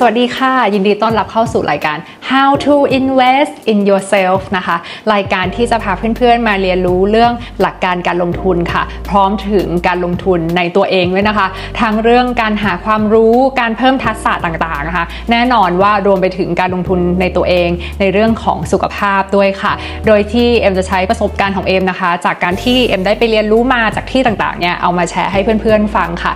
สวัสดีค่ะ ยินดีต้อนรับเข้าสู่รายการ How to Invest in Yourself นะคะ รายการที่จะพาเพื่อนๆมาเรียนรู้เรื่องหลักการการลงทุนค่ะ พร้อมถึงการลงทุนในตัวเองด้วยนะคะ ทั้งเรื่องการหาความรู้การเพิ่มทักษะต่างๆนะคะ แน่นอนว่ารวมไปถึงการลงทุนในตัวเองในเรื่องของสุขภาพด้วยค่ะ โดยที่เอ็มจะใช้ประสบการณ์ของเอ็มนะคะ จากการที่เอ็มได้ไปเรียนรู้มาจากที่ต่างๆเนี่ยเอามาแชร์ให้เพื่อนๆฟังค่ะ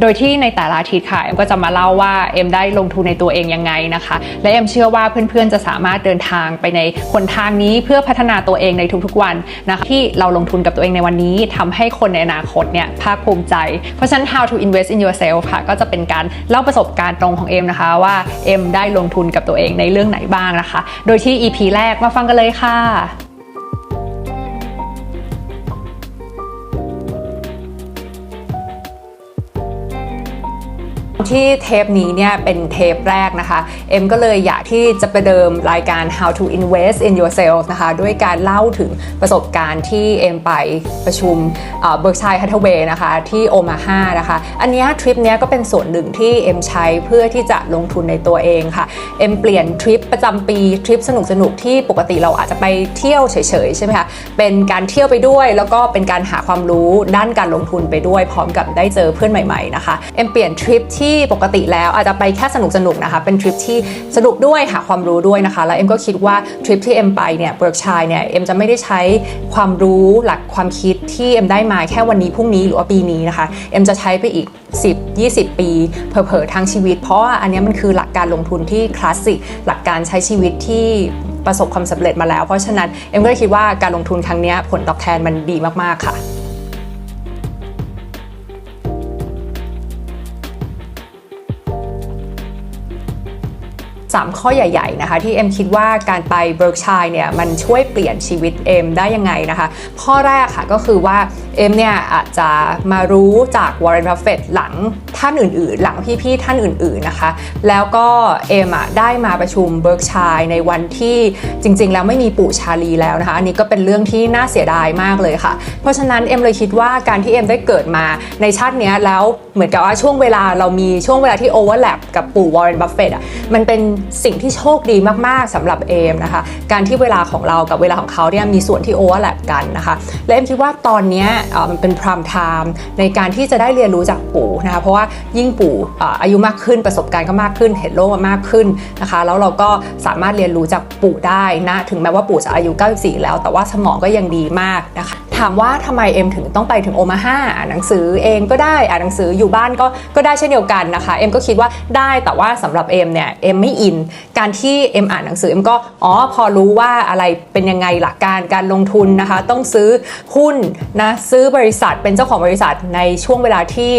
โดยที่ในแต่ละอาทิตย์ค่ะเอ็มก็จะมาเล่าว่าเอ็มได้ลงทุนในตัวเองยังไงนะคะ และเอ็มเชื่อว่าเพื่อนๆจะสามารถเดินทางไปในหนทางนี้เพื่อพัฒนาตัวเองในทุกๆวันนะคะที่เราลงทุนกับตัวเองในวันนี้ทำให้คนในอนาคตเนี่ยภาคภูมิใจ เพราะฉะนั้น how to invest in yourself ค่ะก็จะเป็นการเล่าประสบการณ์ตรงของเอ็มนะคะว่าเอ็มได้ลงทุนกับตัวเองในเรื่องไหนบ้างนะคะ โดยที่ EP แรกมาฟังกันเลยค่ะ ที่เทปนี้เนี่ยเป็นเทปแรกนะคะ เอ็มก็เลยอยากที่จะไปเดิมรายการ How to Invest in Yourself นะคะด้วยการเล่าถึงประสบการณ์ที่เอ็มไปประชุมเบิร์กชัยฮัตเวย์นะคะที่โอมาฮานะคะ อันเนี้ยทริปเนี้ยก็เป็นส่วนหนึ่งที่เอ็มใช้เพื่อที่จะลงทุนในตัวเองค่ะ เอ็มเปลี่ยนทริปประจำปีทริปสนุกสนุกที่ปกติเราอาจจะไปเที่ยวเฉยๆใช่ไหมคะ เป็นการเที่ยวไปด้วย แล้วก็เป็นการหาความรู้ด้านการลงทุนไปด้วย พร้อมกับได้เจอเพื่อนใหม่ๆนะคะ เอ็มเปลี่ยนทริปที่ปกติแล้วอาจจะไปแค่สนุกสนุกๆนะคะ เป็นทริปที่สนุกด้วยหาความรู้ด้วยนะคะ แล้วเอ็มก็คิดว่าทริปที่เอ็มไปเนี่ยเบิร์กชัยเนี่ยเอ็มจะไม่ได้ใช้ความรู้หลักความคิดที่เอ็มได้มาแค่วันนี้พรุ่งนี้หรือว่าปีนี้นะคะเอ็มจะใช้ไปอีก 10 20 ปีเผลอๆทั้งชีวิต เพราะว่าอันนี้มันคือหลักการลงทุนที่คลาสสิกหลักการใช้ชีวิตที่ประสบความสำเร็จมาแล้ว เพราะฉะนั้นเอ็มก็คิดว่าการลงทุนครั้งเนี้ยผลตอบแทนมันดีมากๆค่ะ 3 ข้อใหญ่ๆนะคะที่เอ็มคิดว่าการไปเบิร์กชัยเนี่ยมันช่วยเปลี่ยนชีวิตเอ็มได้ยังไงนะคะข้อแรกค่ะก็คือว่าเอ็มเนี่ยอาจจะมารู้จากวอร์เรนบัฟเฟตหลังท่านอื่นๆ หลังพี่ๆท่านอื่นๆนะคะแล้วก็เอ็มอะได้มาประชุมเบิร์กชัยในวันที่จริงๆ แล้วไม่มีปู่ชาลีแล้วนะคะอันนี้ก็เป็นเรื่องที่น่าเสียดายมากเลยค่ะ เพราะฉะนั้นเอ็มเลยคิดว่าการที่เอ็มได้เกิดมาในชาตินี้แล้วเหมือนกับว่าช่วงเวลาเรามีช่วงเวลาที่โอเวอร์แลปกับปู่วอร์เรนบัฟเฟตอะมันเป็นสิ่งที่โชคดีมากๆสำหรับเอมนะคะ การที่เวลาของเรากับเวลาของเขาเนี่ยมีส่วนที่โอเวอร์แลปกันนะคะและเอ็มคิดว่าตอนนี้มันเป็นพรามไทม์ในการที่จะได้เรียนรู้จากปู่นะคะเพราะว่ายิ่งปู่อายุมากขึ้นประสบการณ์ก็มากขึ้น เห็นโลกมามากขึ้นนะคะแล้วเราก็สามารถเรียนรู้จากปู่ได้นะถึงแม้ว่าปู่จะอายุ 94 แล้ว แต่ว่าสมองก็ยังดีมากนะคะถามว่าทำไมเอ็มถึงต้องไปถึงโอมาฮาอ่านหนังสือเองก็ได้อ่านหนังสืออยู่บ้านก็ก็ได้เช่นเดียวกันนะคะเอ็มก็คิดว่าได้แต่ว่าสำหรับเอ็มเนี่ยเอ็มไม่อินการที่เอ็มอ่านหนังสือเอ็มก็อ๋อพอรู้ว่าอะไรเป็นยังไงหลักการการลงทุนนะคะ ต้องซื้อหุ้นนะซื้อบริษัทเป็นเจ้าของบริษัทในช่วงเวลาที่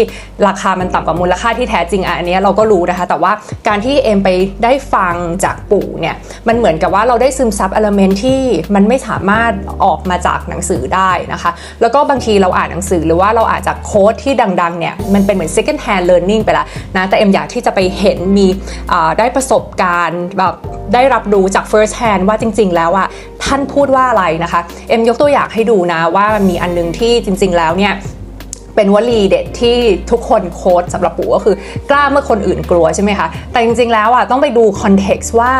ราคามันต่ำกว่ามูลค่าที่แท้จริงอะอันนี้เราก็รู้นะคะ แต่ว่าการที่เอ็มไปได้ฟังจากปู่เนี่ยมันเหมือนกับว่าเราได้ซึมซับเอลเมนที่มันไม่สามารถออกมาจากหนังสือได้นะคะ แล้วก็บางทีเราอ่านหนังสือหรือว่าเราอ่านจากโค้ดที่ดังๆเนี่ยมันเป็นเหมือน second hand learning ไปละนะแต่เอ็มอยากที่จะไปเห็นมีได้ประสบการณ์แบบได้รับรู้จาก first hand ว่าจริง ๆ แล้วอะท่านพูดว่าอะไรนะคะ เอ็มยกตัวอย่างให้ดูนะว่ามีอันนึงที่จริง ๆ แล้วเนี่ยเป็นวลีเด็ดที่ทุกคนโค้ดสำหรับปู่ก็คือกล้าเมื่อคนอื่นกลัวใช่ไหมคะ แต่จริงๆแล้วอะต้องไปดูคอนเท็กซ์ว่า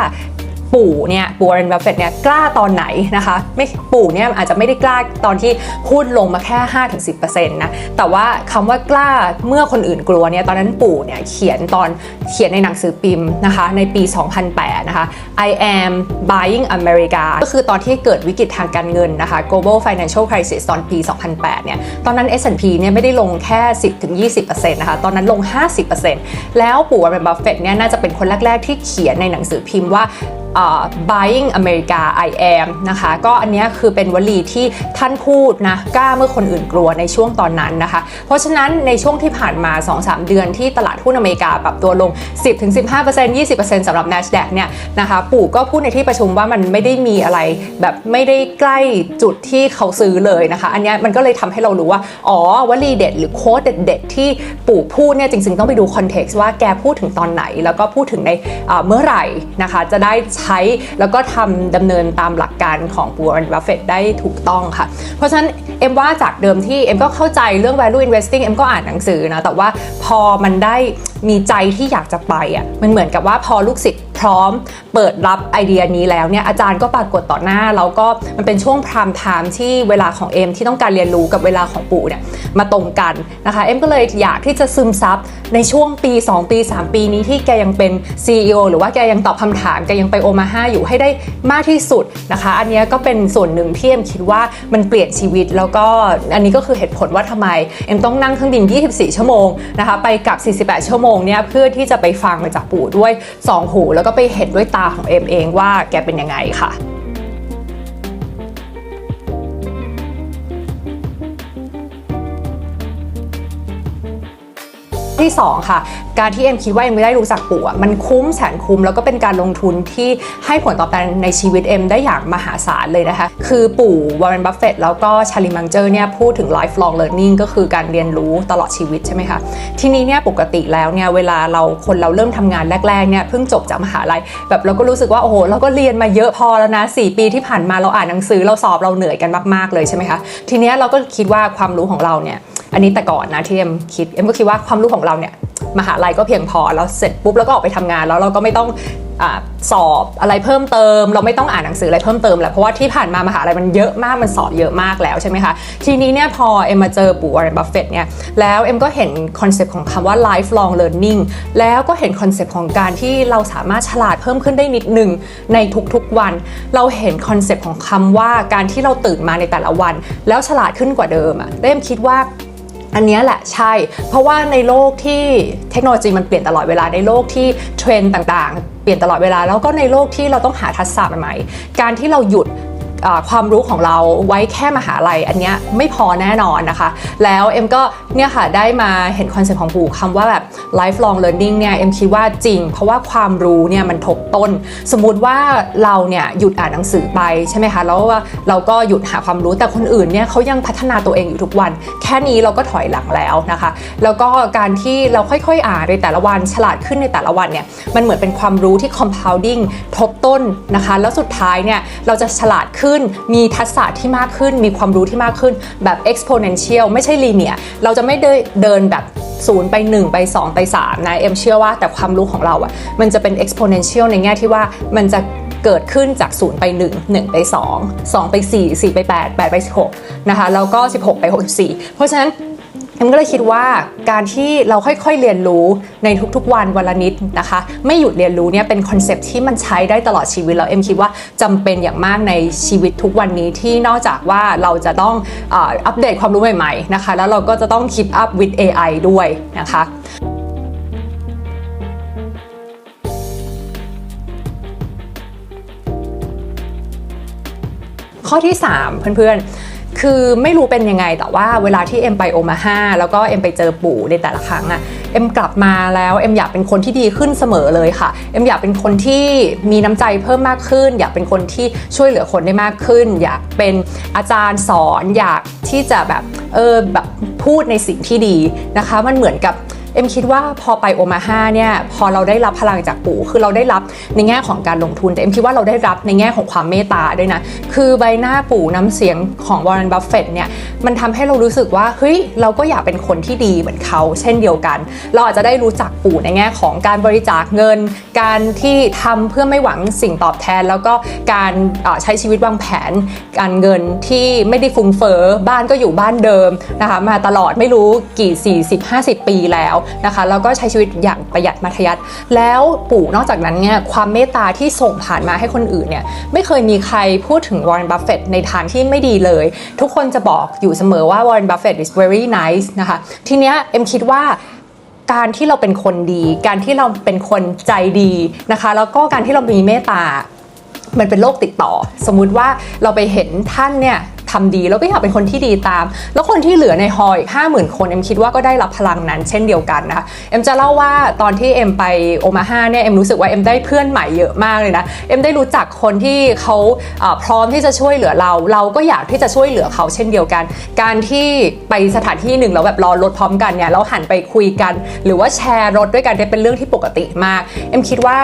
ปู่เนี่ยปู่วอร์เรนบัฟเฟตเนี่ยกล้าตอนไหนนะคะไม่ปู่เนี่ยอาจจะไม่ได้กล้าตอนที่พูดลงมาแค่ 5-10%นะแต่ว่าคำว่ากล้าเมื่อคนอื่นกลัวเนี่ยตอนนั้นปู่เนี่ยเขียนตอนเขียนในหนังสือพิมพ์นะคะในปี 2008 นะคะ I am buying America ก็คือตอนที่เกิดวิกฤตทางการเงินนะคะ global financial crisis ตอนปี 2008 เนี่ยตอนนั้น S&P เนี่ยไม่ได้ลงแค่ 10-20%นะคะตอนนั้นลง 50%แล้วปู่วอร์เรนบัฟเฟตเนี่ยน่าจะเป็นคนแรก ๆ ที่เขียนในหนังสือพิมพ์ว่า uh, buying America I am นะคะ ก็อันนี้คือเป็นวลีที่ท่านพูดนะกล้าเมื่อคนอื่นกลัวในช่วงตอนนั้นนะคะ เพราะฉะนั้นในช่วงที่ผ่านมา 2-3 เดือนที่ตลาดหุ้นอเมริกาปรับตัวลง 10-15% 20%สำหรับ NASDAQ เนี่ยนะคะปู่ก็พูดในที่ประชุมว่ามันไม่ได้มีอะไรแบบไม่ได้ใกล้จุดที่เขาซื้อเลยนะคะ อันนี้มันก็เลยทำให้เรารู้ว่า อ๋อวลีเด็ดหรือโค้ดเด็ด ๆ ที่ปู่พูดเนี่ยจริง ๆ ต้องไปดูคอนเท็กซ์ว่าแกพูดถึงตอนไหน แล้วก็พูดถึงในเอ่อเมื่อไหร่นะคะจะได้ใช้ แล้วก็ทำดำเนินตามหลักการของปูวอร์นบัฟเฟตได้ถูกต้องค่ะ เพราะฉะนั้นเอ็มว่าจากเดิมที่เอ็มก็เข้าใจเรื่อง value investing เอ็มก็อ่านหนังสือนะแต่ว่าพอมันได้มีใจที่อยากจะไปอะมันเหมือนกับว่าพอลูกศิษย์ พร้อมเปิดรับไอเดียนี้แล้วเนี่ยอาจารย์ก็ปรากฏต่อหน้าแล้วก็มันเป็นช่วงพรามไทม์ที่เวลาของเอ็มที่ต้องการเรียนรู้กับเวลาของปู่เนี่ยมาตรงกันนะคะเอ็มก็เลยอยากที่จะซึมซับในช่วงปี 2 ปี 3 ปีนี้ที่แกยังเป็น CEO หรือว่าแกยังตอบคำถามแกยังไปโอมาฮาอยู่ให้ได้มากที่สุดนะคะ อันนี้ก็เป็นส่วนหนึ่งที่เอ็มคิดว่ามันเปลี่ยนชีวิตแล้วก็อันนี้ก็คือเหตุผลว่าทำไมเอ็มต้องนั่งเครื่องบิน 24 ชั่วโมงนะคะไปกลับ 48 ชั่วโมงเนี่ยเพื่อที่จะไปฟังมาจากปู่ด้วย 2 หูแล้วก็ไปเห็นด้วยตาของเอ็มเองว่าแกเป็นยังไงค่ะ ที่ 2 ค่ะ การที่เอ็มคิดว่าเอ็มไม่ได้รู้จักปู่มันคุ้มแสนคุ้มแล้วก็เป็นการลงทุนที่ให้ผลตอบแทนในชีวิตเอ็มได้อย่างมหาศาลเลยนะคะ คือปู่วอร์เรนบัฟเฟตแล้วก็ชาลีมังเจอร์เนี่ยพูดถึง lifelong learning ก็คือการเรียนรู้ตลอดชีวิตใช่ไหมคะทีนี้เนี่ยปกติแล้วเนี่ยเวลาเราคนเราเริ่มทำงานแรกๆเนี่ยเพิ่งจบจากมหาลัยแบบเราก็รู้สึกว่าโอ้โหเราก็เรียนมาเยอะพอแล้วนะ4ปีที่ผ่านมาเราอ่านหนังสือเราสอบเราเหนื่อยกันมากๆเลยใช่ไหมคะทีนี้เราก็คิดว่าความรู้ของเราเนี่ย อันนี้แต่ก่อนนะที่เอ็มคิดเอ็มก็คิดว่าความรู้ของเราเนี่ยมหาลัยก็เพียงพอแล้วเสร็จปุ๊บแล้วก็ออกไปทำงาน แล้วเราก็ไม่ต้องอสอบอะไรเพิ่มเติม เราไม่ต้องอ่านหนังสืออะไรเพิ่มเติมแหละเพราะว่าที่ผ่านมามหาลัยมันเยอะมากมันสอบเยอะมากแล้วใช่ไหมคะทีนี้เนี่ยพอเอ็มมาเจอปู่วอร์เรนบัฟเฟตเนี่ยแล้วเอ็มก็เห็นคอนเซปต์ของคำว่า lifelong learning แล้วก็เห็นคอนเซปต์ของการที่เราสามารถฉลาดเพิ่มขึ้นได้นิดหนึ่งในทุกๆวัน เราเห็นคอนเซปต์ของคำว่าการที่เราตื่นมาในแต่ละวัน แล้วฉลาดขึ้นกว่าเดิมอะแล้เอ็มคิดว่า อันนี้แหละใช่ เพราะว่าในโลกที่เทคโนโลยีมันเปลี่ยนตลอดเวลาในโลกที่เทรนด์ต่างๆ เปลี่ยนตลอดเวลา แล้วก็ในโลกที่เราต้องหาทักษะใหม่ๆการที่เราหยุด ความรู้ของเราไว้แค่มหาลัยอันเนี้ยไม่พอแน่นอนนะคะ แล้วเอ็มก็เนี่ยค่ะได้มาเห็นคอนเซ็ปต์ของปู่คำว่าแบบ lifelong learning เนี่ยเอ็มคิดว่าจริง เพราะว่าความรู้เนี่ยมันทบต้น สมมุติว่าเราเนี่ยหยุดอ่านหนังสือไปใช่ไหมคะแล้วว่าเราก็หยุดหาความรู้แต่คนอื่นเนี่ยเขายังพัฒนาตัวเองอยู่ทุกวัน แค่นี้เราก็ถอยหลังแล้วนะคะ แล้วก็การที่เราค่อยๆอ่านในแต่ละวันฉลาดขึ้นในแต่ละวันเนี่ยมันเหมือนเป็นความรู้ที่ compounding ทบต้นนะคะ แล้วสุดท้ายเนี่ยเราจะฉลาดขึ้นมีทักษะที่มากขึ้น มีความรู้ที่มากขึ้นแบบ exponential ไม่ใช่ linear เราจะไม่เดินเดินแบบ0ไป 1 ไป 2 ไป 3 นะเอ็มเชื่อว่าแต่ความรู้ของเราอะ่ะมันจะเป็น exponential ในแง่ที่ว่ามันจะเกิดขึ้นจาก 0 ไป 1 1 ไป 2 2 ไป 4 4 ไป 8 8 ไป 16 นะคะ แล้วก็ 16 ไป 64 เพราะฉะนั้น เอ็มก็เลยคิดว่าการที่เราค่อยๆเรียนรู้ในทุกๆวันวันละนิดนะคะ ไม่หยุดเรียนรู้เนี่ยเป็นคอนเซปที่มันใช้ได้ตลอดชีวิตแล้วเอ็มคิดว่าจำเป็นอย่างมากในชีวิตทุกวันนี้ที่นอกจากว่าเราจะต้องอัปเดตความรู้ใหม่ๆนะคะ แล้วเราก็จะต้อง keep up with AI ด้วยนะคะข้อที่ 3 เพื่อนๆ คือไม่รู้เป็นยังไงแต่ว่าเวลาที่เอ็มไปโอมาฮาแล้วก็เอ็มไปเจอปู่ในแต่ละครั้งอะเอ็มกลับมาแล้วเอ็มอยากเป็นคนที่ดีขึ้นเสมอเลยค่ะเอ็มอยากเป็นคนที่มีน้ำใจเพิ่มมากขึ้น อยากเป็นคนที่ช่วยเหลือคนได้มากขึ้น อยากเป็นอาจารย์สอนอยากที่จะแบบเออแบบพูดในสิ่งที่ดีนะคะ มันเหมือนกับ เอ็มคิดว่าพอไปโอมาฮาเนี่ยพอเราได้รับพลังจากปู่คือเราได้รับในแง่ของการลงทุนแต่เอ็มคิดว่าเราได้รับในแง่ของความเมตตาด้วยนะคือใบหน้าปู่น้ำเสียงของวอร์เรนบัฟเฟตเนี่ยมันทำให้เรารู้สึกว่าเฮ้ยเราก็อยากเป็นคนที่ดีเหมือนเขาเช่นเดียวกัน เราอาจจะได้รู้จักปู่ในแง่ของการบริจาคเงิน การที่ทำเพื่อไม่หวังสิ่งตอบแทน แล้วก็การใช้ชีวิตวางแผน การเงินที่ไม่ได้ฟุ้งเฟ้อบ้านก็อยู่บ้านเดิมนะคะมาตลอดไม่รู้กี่ 40 50 ปีแล้วนะคะแล้วก็ใช้ชีวิตอย่างประหยัดมัธยัติแล้วปู่นอกจากนั้นเนี่ยความเมตตาที่ส่งผ่านมาให้คนอื่นเนี่ยไม่เคยมีใครพูดถึงวอร์เรนบัฟเฟตในทางที่ไม่ดีเลย ทุกคนจะบอกอยู่เสมอว่าวอร์เรนบัฟเฟต is very nice นะคะทีเนี้ยเอ็มคิดว่าการที่เราเป็นคนดี การที่เราเป็นคนใจดีนะคะแล้วก็การที่เรามีเมตตามันเป็นโรคติดต่อ สมมุติว่าเราไปเห็นท่านเนี่ย ทำดี แล้วก็อยากเป็นคนที่ดีตาม แล้วคนที่เหลือในฮอลอีกห้าหมื่นคนเอ็มคิดว่าก็ได้รับพลังนั้น เช่นเดียวกันนะคะเอ็มจะเล่าว่าตอนที่เอ็มไปโอมาฮาเนี่ยเอ็มรู้สึกว่าเอ็มได้เพื่อนใหม่เยอะมากเลยนะเอ็มได้รู้จักคนที่เขาพร้อมที่จะช่วยเหลือเรา เราก็อยากที่จะช่วยเหลือเขาเช่นเดียวกัน การที่ไปสถานที่หนึ่งแล้วแบบรอรถพร้อมกันเนี่ยแล้วหันไปคุยกัน หรือว่าแชร์รถด้วยกันเป็นเรื่องที่ปกติมาก เอ็มคิดว่า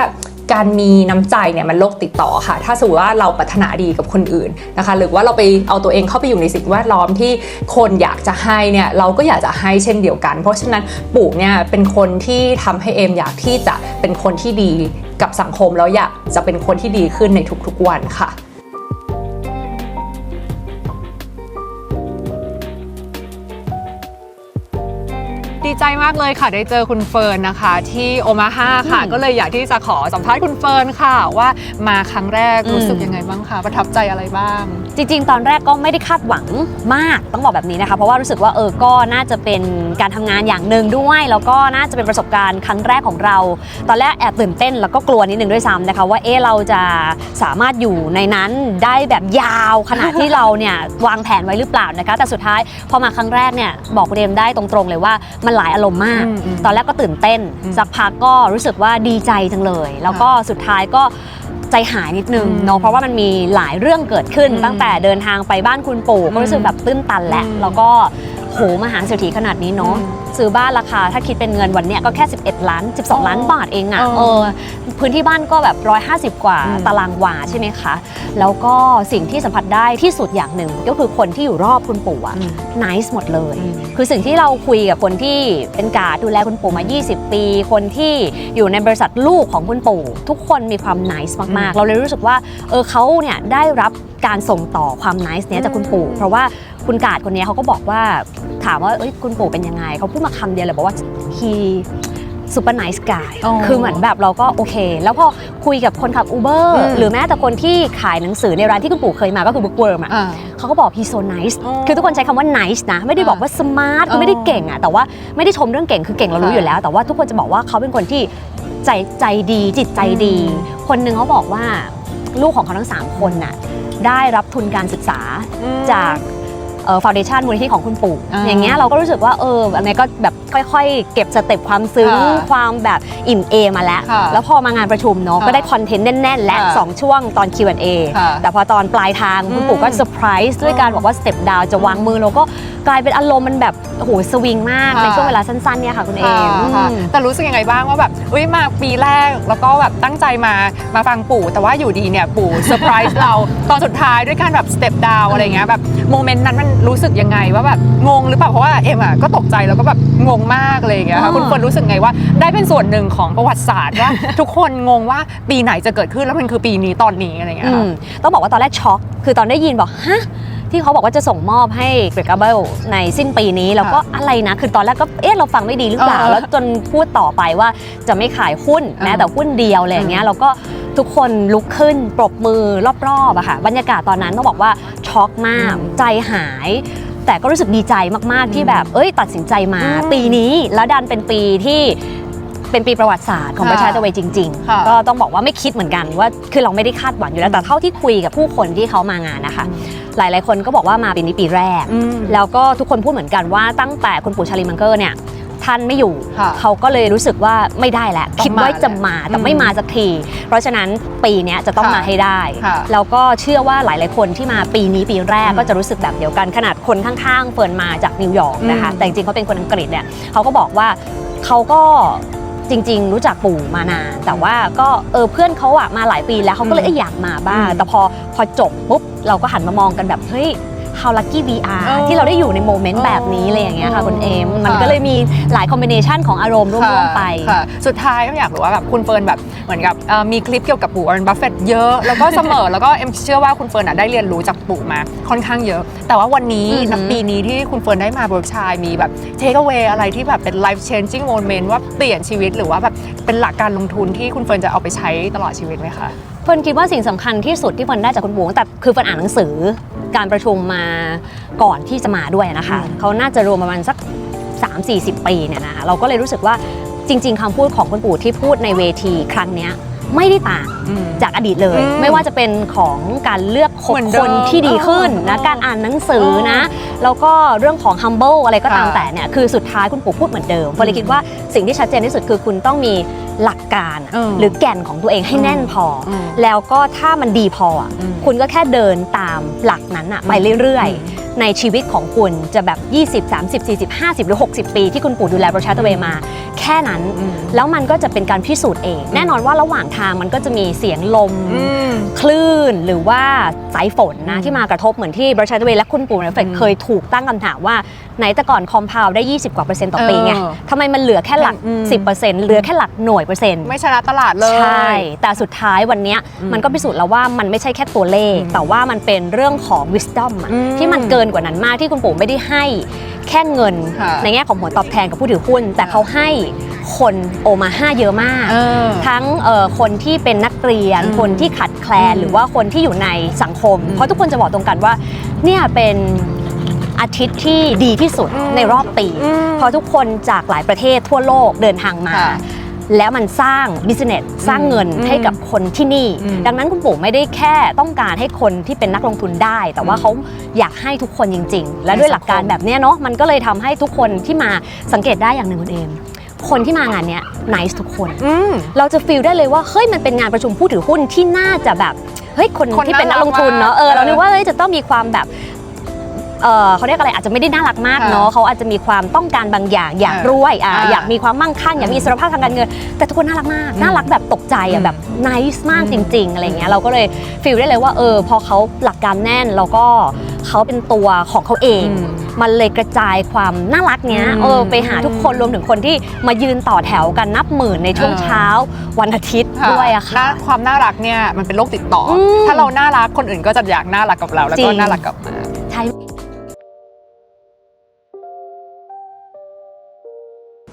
การมีน้ำใจเนี่ยมันโรคติดต่อค่ะ ถ้าสมมติว่าเราปรารถนาดีกับคนอื่นนะคะ หรือว่าเราไปเอาตัวเองเข้าไปอยู่ในสิ่งแวดล้อมที่คนอยากจะให้เนี่ยเราก็อยากจะให้เช่นเดียวกัน เพราะฉะนั้นปู่เนี่ยเป็นคนที่ทำให้เอมอยากที่จะเป็นคนที่ดีกับสังคมแล้วอยากจะเป็นคนที่ดีขึ้นในทุกๆวันค่ะ ดีใจมากเลยค่ะ ได้เจอคุณเฟิร์นนะคะ ที่โอมาฮาค่ะอืมก็เลยอยากที่จะขอสัมภาษณ์คุณเฟิร์นค่ะ ว่ามาครั้งแรกอืมรู้สึกยังไงบ้างคะประทับใจอะไรบ้างจริงๆ ตอนแรกก็ไม่ได้คาดหวังมากต้องบอกแบบนี้นะคะ เพราะว่ารู้สึกว่าเออก็น่าจะเป็นการทำงานอย่างหนึ่งด้วย แล้วก็น่าจะเป็นประสบการณ์ครั้งแรกของเรา ตอนแรกแอบตื่นเต้นแล้วก็กลัวนิดนึงด้วยซ้ำนะคะ ว่าเออเราจะสามารถอยู่ในนั้นได้แบบยาวขนาดที่เราเนี่ยวางแผนไว้หรือเปล่านะคะ แต่สุดท้ายพอมาครั้งแรกเนี่ยบอกเอมได้ตรงๆเลยว่ามันหลายอารมณ์มาก ตอนแรกก็ตื่นเต้น สักพักก็รู้สึกว่าดีใจจังเลย แล้วก็สุดท้ายก็ ใจหายนิดนึงอืมเนาะเพราะว่ามันมีหลายเรื่องเกิดขึ้นอืมตั้งแต่เดินทางไปบ้านคุณปู่ก็รู้สึกแบบตื้นตันแหละอืมแล้วก็ โหมหาเศรษฐีขนาดนี้เนาะอืมซื้อบ้านราคาถ้าคิดเป็นเงินวันเนี้ยก็แค่ 11 ล้าน 12 ล้านบาทเองอะอ๋อเออพื้นที่บ้านก็แบบ 150 กว่าอืมตารางวาใช่ไหมคะ แล้วก็สิ่งที่สัมผัสได้ที่สุดอย่างหนึ่ง ก็คือคนที่อยู่รอบคุณปู่อะอืมนิสหมดเลยอืมคือสิ่งที่เราคุยกับคนที่เป็นการดดูแลคุณปู่มา 20 ปี คนที่อยู่ในบริษัทลูกของคุณปู่ ทุกคนมีความนิสมากๆ เราเลยรู้สึกว่าเออเขาเนี่ยได้รับการส่งต่อความนิสเนี้ยจากคุณปู่ เพราะว่า คุณกาดคนเนี้ยเขาก็บอกว่าถามว่าเอ้ยคุณปู่เป็นยังไง เขาพูดมาคำเดียวเลยบอกว่า he super nice guy อ๋อคือเหมือนแบบเราก็โอเค แล้วพอคุยกับคนขับ Uber อืมหรือแม้แต่คนที่ขายหนังสือในร้านที่คุณปู่เคยมาก็คือ Bookworm อะอ่าเขาก็บอก he's so nice อ๋อคือทุกคนใช้คำว่า nice นะ ไม่ได้บอกว่า smart อ๋อคือไม่ได้เก่งอะแต่ว่าไม่ได้ชมเรื่องเก่งคือเก่งเรารู้ค่ะอยู่แล้ว แต่ว่าทุกคนจะบอกว่าเขาเป็นคนที่ใจใจดีจิตใจดีอืมคนหนึ่งเขาบอกว่าลูกของเขาทั้ง 3 คนน่ะได้รับทุนการศึกษาจาก ฟาวเดชันมูลนิธิของคุณปู่อ่าอย่างเงี้ยเราก็รู้สึกว่าเอออันนี้ก็แบบค่อยๆ เก็บสเต็ปความซึ้งค่ะความแบบอิ่มเอมมาแล้ว ค่ะแล้วพอมางานประชุมเนาะค่ะก็ได้คอนเทนต์แน่นๆ และ ค่ะสองช่วงตอน Q&A ค่ะแต่พอตอนปลายทางคุณปู่ก็อืม เซอร์ไพรส์ด้วยการบอกว่าสเต็ปดาวจะวางมือแล้วก็กลายเป็นอารมณ์มันแบบ โอ้โหสวิงมากค่ะในช่วงเวลาสั้นๆเนี่ยค่ะคุณเอค่ะมค่ะอืมแต่รู้สึกยังไงบ้างว่าแบบอุ้ยมาปีแรกแล้วก็แบบตั้งใจมามาฟังปู่ แต่ว่าอยู่ดีเนี่ยปู่เซอร์ไพรส์เราตอนสุดท้ายด้วยการแบบสเต็ปดาวอะไรเงี้ยแบบโมเมนต์นั้นมันรู้สึกยังไงว่าแบบงงหรือเปล่าเพราะว่าเอ็มอะก็ตกใจแล้วก็แบบงงมากเลยอย่างเงี้ยค่ะอ่าคุณเฟิร์นรู้สึกไงว่าได้เป็นส่วนหนึ่งของประวัติศาสตร์ว่าทุกคนงงว่าปีไหนจะเกิดขึ้นแล้วมันคือปีนี้ตอนนี้อะไรเงี้ยอืค่ะมต้องบอกว่าตอนแรกช็อกคือตอนได้ยินบอกฮะ ที่เขาบอกว่าจะส่งมอบให้เกรกาเบลในสิ้นปีนี้แล้วก็อะไรนะคือตอนแรกก็เอ๊ะเราฟังไม่ดีหรือเปล่าเออแล้วจนพูดต่อไปว่าจะไม่ขายหุ้นเออแม้แต่หุ้นเดียวอะไรอย่างเงี้ยแล้วก็ทุกคนลุกขึ้นปรบมือรอบๆอะค่ะบรรยากาศตอนนั้นต้องบอกว่าช็อกมากใจหาย แต่ก็รู้สึกดีใจมากๆที่แบบเอ้ย ตัดสินใจมาอืมปีนี้แล้วดันเป็นปีที่ เป็นปีประวัติศาสตร์ของค่ะประชาชนเวจริง ค่ะๆ ก็ต้องบอกว่าไม่คิดเหมือนกันว่าคือเราไม่ได้คาดหวังอยู่แล้วแต่เท่าที่คุยกับผู้คนที่เขามางานนะคะ หลาย ๆ คนก็บอกว่ามาปีนี้ปีแรกอืมแล้วก็ทุกคนพูดเหมือนกันว่าตั้งแต่คุณปู่ชาลีมังเกอร์เนี่ยท่านไม่อยู่ ค่ะเขาก็เลยรู้สึกว่าไม่ได้แล้วต้องคิดว่าจะมามาแต่อืมไม่มาสักที เพราะฉะนั้นปีเนี้ยจะต้องค่ะมาให้ได้ ค่ะแล้วก็เชื่อว่าหลาย ๆ คนที่มาปีนี้ปีแรกอืมก็จะรู้สึกแบบเดียวกันขนาดคนข้าง ๆ เฟิร์นมาจากนิวยอร์กนะคะอืม แต่จริงๆเขาเป็นคนอังกฤษเนี่ยเขาก็บอกว่าเขาก็ จริง ๆ รู้จักปู่มานาน แต่ว่าก็เออเพื่อนเขาอะมาหลายปีแล้วเขาก็เลยอืมเอ้ยอยากมาบ้างอืมแต่พอพอจบปุ๊บเราก็หันมามองกันแบบเฮ้ย how lucky we are เออที่เราได้อยู่ในโมเมนต์เออแบบนี้อะไรอย่างเงี้ยค่ะคุณเอมมันค่ะก็เลยมีหลายคอมบิเนชันของอารมณ์ร่วมๆไปค่ะค่ะสุดท้ายก็อยากรู้ว่าแบบคุณเฟิร์นแบบเหมือนกับเอ่อมีคลิปเกี่ยวกับปู่วอร์เรนบัฟเฟตเยอะ แล้วก็เสมอแล้วก็เอ็มเชื่อว่าคุณเฟิร์นอะได้เรียนรู้จากปู่มาค่อนข้างเยอะ แต่ว่าวันนี้อือหือนับปีนี้ที่คุณเฟิร์นได้มาเบิร์กชัยมีแบบเทคเอา a y อะไรที่แบบเป็น life changing moment ว่าเปลี่ยนชีวิตหรือว่าแบบเป็นหลักการลงทุนที่คุณเฟิร์นจะเอาไปใช้ตลอดชีวิตไหมคะ เฟิร์นคิดว่าสิ่งสำคัญที่สุดที่เฟิร์นได้จากคุณปู่ตั้งแต่คือเฟิร์นอ่านหนังสือ การประชุมมาก่อนที่จะมาด้วยนะคะอืมเขาน่าจะรวมประมาณสัก 3-40 ปีเนี่ยนะคะเราก็เลยรู้สึกว่าจริง ๆคำพูดของคุณปู่ที่พูดในเวทีครั้งเนี้ยไม่ได้ต่างอืมจากอดีตเลยอืมไม่ว่าจะเป็นของการเลือกคบเหมือนเดิคมนที่ดีขึ้นนะเออการอ่านหนังสือเออนะ แล้วก็เรื่องของ humble อะไรก็ตามค่ะแต่เนี่ยคือสุดท้ายคุณปู่พูดเหมือนเดิมเฟิร์นเลยคิดว่าสิ่งที่ชัดเจนที่สุดคือคุณต้องมีหลักการอะเออหรือแก่นของตัวเองให้แน่นพออมแล้วก็ถ้ามันดีพออะอืมคุณก็แค่เดินตามหลักนั้นอะไปเรื่อยอืมในชีวิตของคุณจะแบบ 20 30 40 50 หรือ 60 ปี ที่คุณปู่ดูแลโรชาร์ตเวย์มา แค่นั้น อืม แล้วมันก็จะเป็นการพิสูจน์เอง แน่นอนว่าระหว่างทางมันก็จะมีเสียงลมอืมคลื่นหรือว่าสายฝนนะที่มากระทบเหมือนที่บริษัทเวย์และคุณปู่เอฟเฟกอืมเคยถูกตั้งคำถามว่าไหนแต่ก่อนคอมเพลได้ 20 กว่าเปอร์เซ็นต์ต่อปีไงเออทำไมมันเหลือแค่หลัก อืม 10%เหลือแค่หลักหน่วยเปอร์เซ็นต์ไม่ชนะตลาดเลยใช่แต่สุดท้ายวันเนี้ยอืมมันก็พิสูจน์แล้วว่ามันไม่ใช่แค่ตัวเลขอืมแต่ว่ามันเป็นเรื่องของ wisdom อะอืมที่มันเกินกว่านั้นมากที่คุณปู่ไม่ได้ให้แค่เงิน ค่ะ ในแง่ของผลตอบแทนกับผู้ถือหุ้น แต่เขาให้คนโอมาห้าเยอะมาก เออ ทั้งเอ่อคนที่เป็นนักเรียน อืมคนที่ขัดแคลน อืมหรือว่าคนที่อยู่ในสังคมอืมเพราะทุกคนจะบอกตรงกันว่าเนี่ยเป็น อาทิตย์ที่ดีที่สุดอืมในรอบปีอืมเพราะทุกคนจากหลายประเทศทั่วโลกเดินทางมาค่ะแล้วมันสร้างบิสเนสสร้างเงินอืมให้กับคนที่นี่อืมดังนั้นคุณปู่ไม่ได้แค่ต้องการให้คนที่เป็นนักลงทุนได้ แต่ว่าอืมเขาอยากให้ทุกคนจริง ๆ และด้วยหลักการแบบเนี้ยเนาะมันก็เลยทำให้ทุกคนที่มาสังเกตได้อย่างหนึ่งคุณเอมคนที่มางานเนี้ยนิสทุกคนอืมเราจะฟีลได้เลยว่าเฮ้ยมันเป็นงานประชุมผู้ถือหุ้นที่น่าจะแบบเฮ้ยคนคนที่เป็นนัน่ากรักลงทุนเนาะมากเออเราเออนึกว่าเฮ้ยจะต้องมีความแบบ เออเขาเรียกอะไรอาจจะไม่ได้น่ารักมากค่ะเนาะเขาอาจจะมีความต้องการบางอย่างอยากเออรวยอะอ่าอยากมีความมั่งคั่งอยากมีอิสรภาพทางการเงิน แต่ทุกคนน่ารักมากอืมน่ารักแบบตกใจอือะมแบบนิสมากอืจมริง ๆอะไรเงี้ยเราก็เลยฟีลได้เลยว่าเออพอเขาหลักการแน่นแล้วก็เขาเป็นตัวของเขาเองอืมมันเลยกระจายความน่ารักเนี้ยอืมเออไปหาทุกคนรวมถึงคนที่มายืนต่อแถวกันนับหมื่นในช่วงเออเช้าวันอาทิตย์ด้วยอะค่ะน่าความน่ารักเนี่ยมันเป็นโรคติดต่ออมถ้าเราน่ารักคนอื่นก็จะอยากน่ารักกับเราแล้วจริก็งน่ารักกลับมาใช่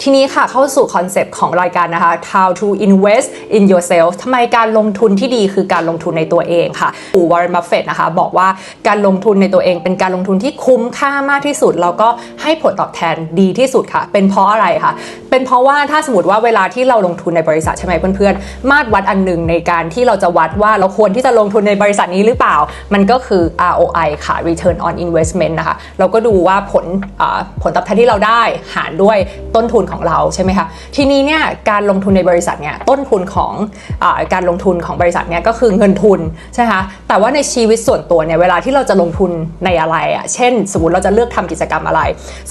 ทีนี้ค่ะเข้าสู่คอนเซปต์ของรายการนะคะ how to invest in yourself ทำไมการลงทุนที่ดีคือการลงทุนในตัวเองค่ะปู่วอร์เรนบัฟเฟตนะคะบอกว่าการลงทุนในตัวเอง เป็นการลงทุนที่คุ้มค่ามากที่สุด แล้วก็ให้ผลตอบแทนดีที่สุดค่ะ เป็นเพราะอะไรคะเป็นเพราะว่าถ้าสมมติว่าเวลาที่เราลงทุนในบริษัทใช่ไหมเพื่อนๆ มาตรวัดอันหนึ่งในการที่เราจะวัดว่าเราควรที่จะลงทุนในบริษัทนี้หรือเปล่า มันก็คือ ROI ค่ะ Return on Investment นะคะ เราก็ดูว่าผลผลตอบแทนที่เราได้หารด้วยต้นทุนของเราใช่ไหมคะทีนี้เนี่ยการลงทุนในบริษัทเนี่ยต้นทุนของอการลงทุนของบริษัทเนี่ยก็คือเงินทุนใช่ไหมคะแต่ว่าในชีวิตส่วนตัวเนี่ยเวลาที่เราจะลงทุนในอะไรอะ่ะเช่น สมมติเราจะเลือกทำกิจกรรมอะไร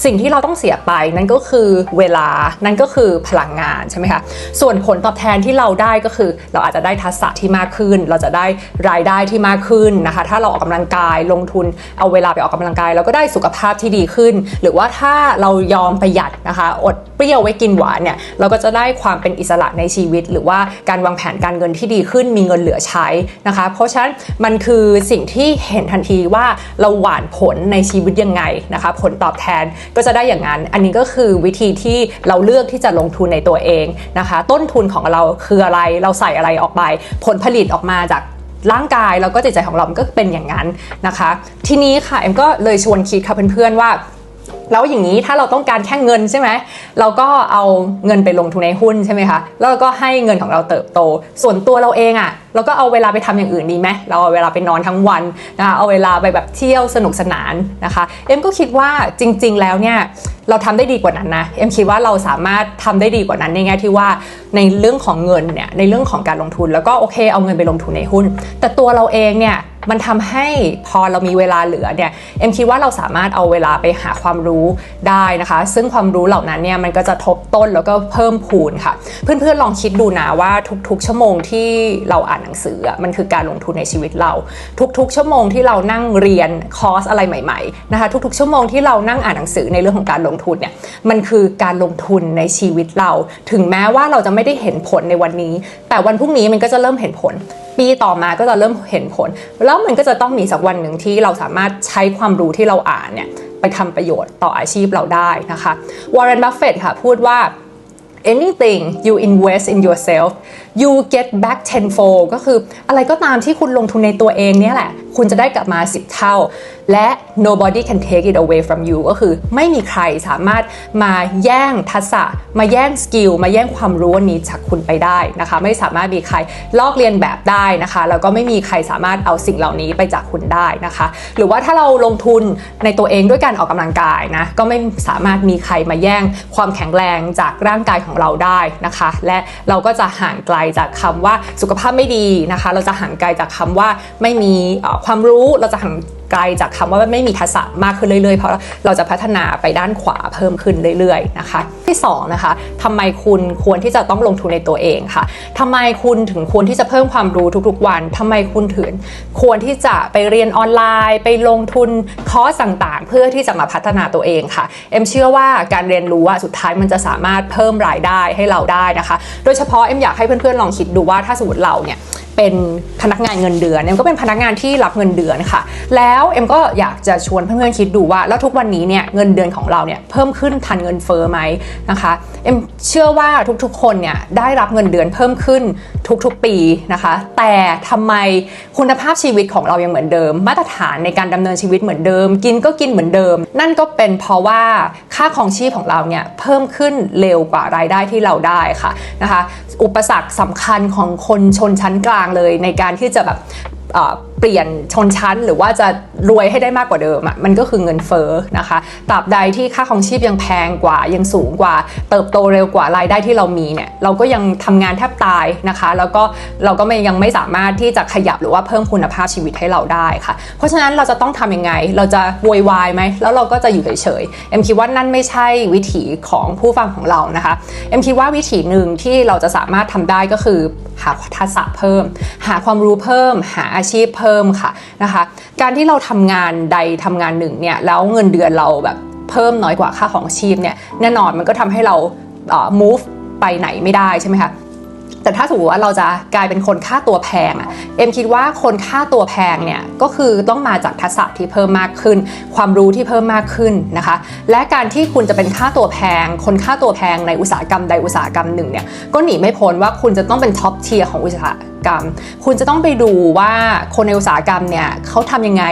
สิ่งที่เราต้องเสียไปนั่นก็คือเวลานั่นก็คือพลังงานใช่ไหมคะส่วนผลตอบแทนที่เราได้ก็คือ เราอาจจะได้ทักษะที่มากขึ้น เราจะได้รายได้ที่มากขึ้นนะคะ ถ้าเราออกกำลังกายลงทุนเอาเวลาไปออกกำลังกายเราก็ได้สุขภาพที่ดีขึ้น หรือว่าถ้าเรายอมประหยัดนะคะอดเปรี้ยเกี่ยวไว้กินหวานเนี่ยเราก็จะได้ความเป็นอิสระในชีวิต หรือว่าการวางแผนการเงินที่ดีขึ้นมีเงินเหลือใช้นะคะ เพราะฉะนั้นมันคือสิ่งที่เห็นทันทีว่าเราหวานผลในชีวิตยังไงนะคะ ผลตอบแทนก็จะได้อย่างนั้น อันนี้ก็คือวิธีที่เราเลือกที่จะลงทุนในตัวเองนะคะ ต้นทุนของเราคืออะไรเราใส่อะไรออกไป ผลผลิตออกมาจากร่างกายแล้วก็จิตใจของเราก็เป็นอย่างนั้นนะคะ ทีนี้ค่ะเอ็มก็เลยชวนคิดค่ะเพื่อนๆว่า แล้วอย่างนี้ถ้าเราต้องการแค่เงินใช่ไหมเราก็เอาเงินไปลงทุนในหุ้นใช่ไหมคะแล้วก็ให้เงินของเราเติบโต ส่วนตัวเราเองอะ่ะเราก็เอาเวลาไปทำอย่างอื่นดีไหมเราเอาเวลาไปนอนทั้งวันนะคะเอาเวลาไปแบบเที่ยวสนุกสนานนะคะ เอ็มก็คิดว่าจริง ๆ แล้วเนี่ยเราทำได้ดีกว่านั้นนะ เอ็มคิดว่าเราสามารถทำได้ดีกว่านั้นในแง่ที่ว่าในเรื่องของเงินเนี่ยในเรื่องของการลงทุนแล้วก็โอเคเอาเงินไปลงทุนในหุ้น แต่ตัวเราเองเนี่ยมันทำให้พอเรามีเวลาเหลือเนี่ยเอ็มคิดว่าเราสามารถเอาเวลาไปหาความรู้ได้นะคะ ซึ่งความรู้เหล่านั้นเนี่ยมันก็จะทบต้นแล้วก็เพิ่มพูนค่ะ เพื่อนๆลองคิดดูนะว่าทุกๆ ชั่วโมงที่เราอ่านหนังสืออะมันคือการลงทุนในชีวิตเรา ทุกๆ ชั่วโมงที่เรานั่งเรียนคอร์สอะไรใหม่ๆนะคะทุกๆ ชั่วโมงที่เรานั่งอ่านหนังสือในเรื่องของการลงทุนเนี่ยมันคือการลงทุนในชีวิตเรา ถึงแม้ว่าเราจะไม่ได้เห็นผลในวันนี้ แต่วันพรุ่งนี้มันก็จะเริ่มเห็นผล ปีต่อมาก็จะเริ่มเห็นผล แล้วมันก็จะต้องมีสักวันหนึ่งที่เราสามารถใช้ความรู้ที่เราอ่านเนี่ยไปทำประโยชน์ต่ออาชีพเราได้นะคะ วอร์เรน บัฟเฟตค่ะพูดว่า anything you invest in yourself you get back tenfold ก็คืออะไรก็ตามที่คุณลงทุนในตัวเองเนี่ยแหละ คุณจะได้กลับมา 10 เท่า และ nobody can take it away from you ก็คือไม่มีใครสามารถมาแย่งทักษะ มาแย่งสกิล มาแย่งความรู้นี้จากคุณไปได้นะคะ ไม่สามารถมีใครลอกเลียนแบบได้นะคะ แล้วก็ไม่มีใครสามารถเอาสิ่งเหล่านี้ไปจากคุณได้นะคะ หรือว่าถ้าเราลงทุนในตัวเองด้วยการออกกำลังกายนะ ก็ไม่สามารถมีใครมาแย่งความแข็งแรงจากร่างกายของเราได้นะคะ และเราก็จะห่างไกลจากคำว่าสุขภาพไม่ดีนะคะ เราจะห่างไกลจากคำว่าไม่มีความความรู้เราจะห่างไกลจากคำว่าไม่มีทักษะมากขึ้นเรื่อยๆ เพราะเราจะพัฒนาไปด้านขวาเพิ่มขึ้นเรื่อยๆนะคะ ที่สองนะคะทำไมคุณควรที่จะต้องลงทุนในตัวเองค่ะทำไมคุณถึงควรที่จะเพิ่มความรู้ทุกๆวันทำไมคุณถึงควรที่จะไปเรียนออนไลน์ ไปลงทุนคอร์สต่างๆ เพื่อที่จะมาพัฒนาตัวเองค่ะ เอ็มเชื่อว่าการเรียนรู้ว่าสุดท้ายมันจะสามารถเพิ่มรายได้ให้เราได้นะคะ โดยเฉพาะเอ็มอยากให้เพื่อนๆลองคิดดูว่าถ้าสมมติเราเนี่ย เป็นพนักงานเงินเดือนเอ็มก็เป็นพนักงานที่รับเงินเดือนค่ะ แล้วเอ็มก็อยากจะชวนเพื่อนๆคิดดูว่า แล้วทุกวันนี้เนี่ยเงินเดือนของเราเนี่ยเพิ่มขึ้นทันเงินเฟ้อไหมนะคะเอ็มเชื่อว่าทุกๆคนเนี่ยได้รับเงินเดือนเพิ่มขึ้นทุกๆปีนะคะ แต่ทำไมคุณภาพชีวิตของเรายังเหมือนเดิม มาตรฐานในการดำเนินชีวิตเหมือนเดิม กินก็กินเหมือนเดิม นั่นก็เป็นเพราะว่าค่าของชีพของเราเนี่ยเพิ่มขึ้นเร็วกว่ารายได้ที่เราได้ค่ะนะคะ อุปสรรคสำคัญของคนชนชั้นกลางเลยในการที่จะแบบ เปลี่ยนชนชั้นหรือว่าจะรวยให้ได้มากกว่าเดิมอะมันก็คือเงินเฟ้อนะคะตราบใดที่ค่าของชีพยังแพงกว่ายังสูงกว่า เติบโตเร็วกว่ารายได้ที่เรามีเนี่ยเราก็ยังทำงานแทบตายนะคะ แล้วก็เราก็ไม่ยังไม่สามารถที่จะขยับหรือว่าเพิ่มคุณภาพชีวิตให้เราได้ค่ะ เพราะฉะนั้นเราจะต้องทำยังไง เราจะโวยวายไหมแล้วเราก็จะอยู่เฉยๆเอ็มคิดว่านั่นไม่ใช่วิถีของผู้ฟังของเรานะคะเอ็มคิดว่าวิถีหนึ่งที่เราจะสามารถทำได้ก็คือหาทักษะเพิ่ม หาความรู้เพิ่ม หาอาชีพเพิ่มค่ะนะคะ การที่เราทำงานใดทำงานหนึ่งเนี่ยแล้วเงินเดือนเราแบบเพิ่มน้อยกว่าค่าของชีพเนี่ยแน่นอนมันก็ทำให้เราเอ่อ move ไปไหนไม่ได้ใช่ไหมคะแต่ถ้าสมมติว่าเราจะกลายเป็นคนค่าตัวแพงอะเอ็มคิดว่าคนค่าตัวแพงเนี่ยก็คือต้องมาจากทักษะที่เพิ่มมากขึ้น ความรู้ที่เพิ่มมากขึ้นนะคะ และการที่คุณจะเป็นค่าตัวแพง คนค่าตัวแพงในอุตสาหกรรมใดอุตสาหกรรมหนึ่งเนี่ยก็หนีไม่พ้นว่าคุณจะต้องเป็นท็อปเทียร์ของอุตสาห กรรม คุณจะต้องไปดูว่าคนในอุตสาหกรรมเนี่ยเขาทำยังไง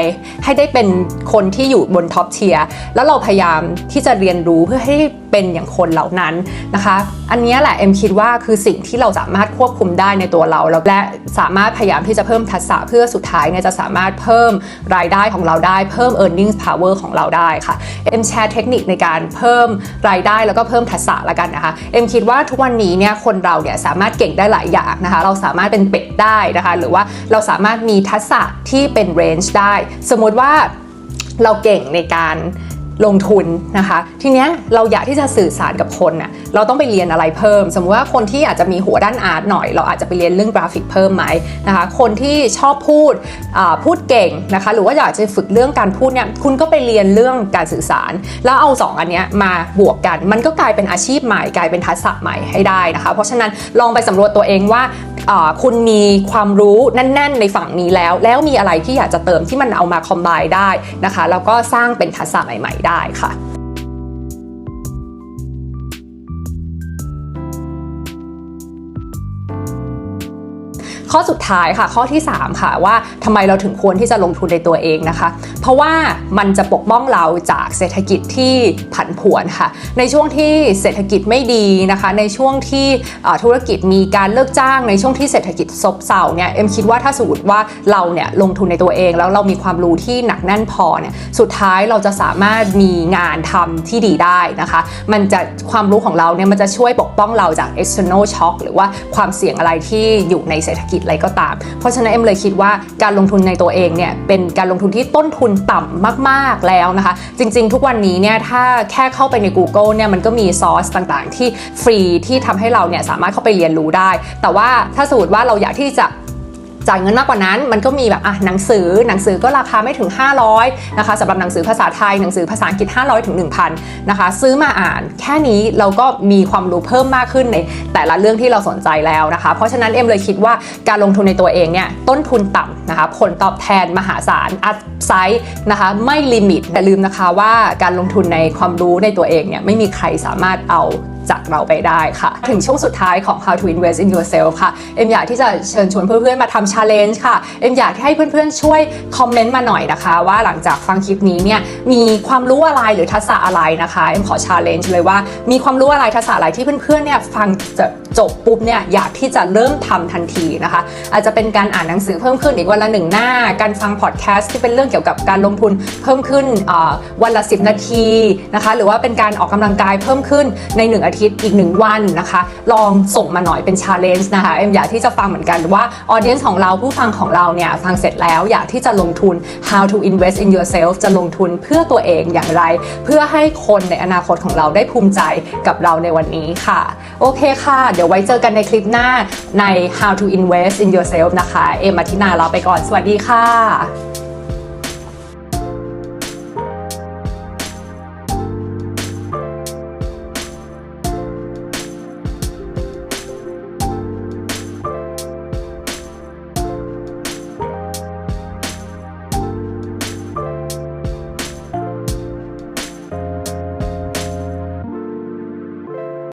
ให้ได้เป็นคนที่อยู่บนท็อปเทียร์แล้วเราพยายามที่จะเรียนรู้เพื่อให้เป็นอย่างคนเหล่านั้นนะคะ อันนี้แหละเอ็มคิดว่าคือสิ่งที่เราสามารถควบคุมได้ในตัวเราและสามารถพยายามที่จะเพิ่มทักษะเพื่อสุดท้ายเนี่ยจะสามารถเพิ่มรายได้ของเราได้เพิ่ม earning power ของเราได้ค่ะเอ็มแชร์เทคนิคในการเพิ่มรายได้แล้วก็เพิ่มทักษะละกันนะคะเอ็มคิดว่าทุกวันนี้เนี่ยคนเราเนี่ยสามารถเก่งได้หลายอย่างนะคะ เราสามารถเป็นเป็ดได้นะคะ หรือว่าเราสามารถมีทักษะที่เป็น range ได้ สมมติว่าเราเก่งในการ ลงทุนนะคะ ทีเนี้ยเราอยากที่จะสื่อสารกับคนน่ะเราต้องไปเรียนอะไรเพิ่ม สมมติว่าคนที่อาจจะมีหัวด้านอาร์ตหน่อย เราอาจจะไปเรียนเรื่องกราฟิกเพิ่มไหมนะคะ คนที่ชอบพูดพูดเก่งนะคะ หรือว่าอยากจะฝึกเรื่องการพูดเนี่ยคุณก็ไปเรียนเรื่องการสื่อสาร แล้วเอาสองอันเนี้ยมาบวกกัน มันก็กลายเป็นอาชีพใหม่กลายเป็นทักษะใหม่ให้ได้นะคะ เพราะฉะนั้นลองไปสำรวจตัวเองว่าอ่าคุณมีความรู้แน่น ๆ ในฝั่งนี้แล้ว แล้วมีอะไรที่อยากจะเติมที่มันเอามาคอมไบได้นะคะแล้วก็สร้างเป็นทักษะใหม่ๆได้ค่ะ ข้อสุดท้ายค่ะข้อที่ 3 ค่ะว่าทำไมเราถึงควรที่จะลงทุนในตัวเองนะคะ เพราะว่ามันจะปกป้องเราจากเศรษฐกิจที่ผันผวนค่ะ ในช่วงที่เศรษฐกิจไม่ดีนะคะ ในช่วงที่ธุรกิจมีการเลิกจ้างในช่วงที่เศรษฐกิจซบเซาเนี่ยเอ็มคิดว่าถ้าสมมติว่าเราเนี่ยลงทุนในตัวเอง แล้วเรามีความรู้ที่หนักแน่นพอเนี่ยสุดท้ายเราจะสามารถมีงานทำที่ดีได้นะคะ มันจะความรู้ของเราเนี่ยมันจะช่วยปกป้องเราจาก external shock หรือว่าความเสี่ยงอะไรที่อยู่ในเศรษฐกิจอะไรก็ตาม เพราะฉะนั้นเอ็มเลยคิดว่าการลงทุนในตัวเองเนี่ยเป็นการลงทุนที่ต้นทุนต่ำมาก ๆแล้วนะคะ จริง ๆ ทุกวันนี้เนี่ยถ้าแค่เข้าไปใน Google เนี่ยมันก็มีซอสต่างๆ ที่ฟรีที่ทำให้เราเนี่ยสามารถเข้าไปเรียนรู้ได้ แต่ว่าถ้าสมมติว่าเราอยากที่จะ จ่ายเงินมากกว่านั้น มันก็มีแบบอะหนังสือหนังสือก็ราคาไม่ถึง 500นะคะสำหรับหนังสือภาษาไทยหนังสือภาษาอังกฤษ500ถึง1,000นะคะ ซื้อมาอ่านแค่นี้เราก็มีความรู้เพิ่มมากขึ้นในแต่ละเรื่องที่เราสนใจแล้วนะคะ เพราะฉะนั้นเอ็มเลยคิดว่าการลงทุนในตัวเองเนี่ยต้นทุนต่ำนะคะผลตอบแทนมหาศาลอัพไซด์นะคะไม่ลิมิตแต่ลืมนะคะว่าการลงทุนในความรู้ในตัวเองเนี่ยไม่มีใครสามารถเอา จากเราไปได้ค่ะ ถึงช่วงสุดท้ายของ How to Invest in Yourself ค่ะ เอ็มอยากที่จะเชิญชวนเพื่อนๆ มาทำ challenge ค่ะ เอ็มอยากให้เพื่อนๆ ช่วยคอมเมนต์มาหน่อยนะคะ ว่าหลังจากฟังคลิปนี้เนี่ยมีความรู้อะไรหรือทักษะอะไรนะคะ เอ็มขอ challenge เลยว่ามีความรู้อะไรทักษะอะไรที่เพื่อนๆ เนี่ยฟังจะจบปุ๊บเนี่ยอยากที่จะเริ่มทำทันทีนะคะ อาจจะเป็นการอ่านหนังสือเพิ่มขึ้นอีกวันละหนึ่งหน้า การฟังพอดแคสต์ที่เป็นเรื่องเกี่ยวกับการลงทุนเพิ่มขึ้นวันละ 10 นาทีนะคะ หรือว่าเป็นการออกกำลังกายเพิ่มขึ้นใน1อาทิตย์อาทิตย์อีกหนึ่งวันนะคะ ลองส่งมาหน่อยเป็น challenge นะคะเอ็มอยากที่จะฟังเหมือนกันว่า audience ของเราผู้ฟังของเราเนี่ยฟังเสร็จแล้วอยากที่จะลงทุน how to invest in yourself จะลงทุนเพื่อตัวเองอย่างไร เพื่อให้คนในอนาคตของเราได้ภูมิใจกับเราในวันนี้ค่ะ โอเคค่ะ เดี๋ยวไว้เจอกันในคลิปหน้าใน how to invest in yourself นะคะ เอ็มอาทินาลาไปก่อน สวัสดีค่ะ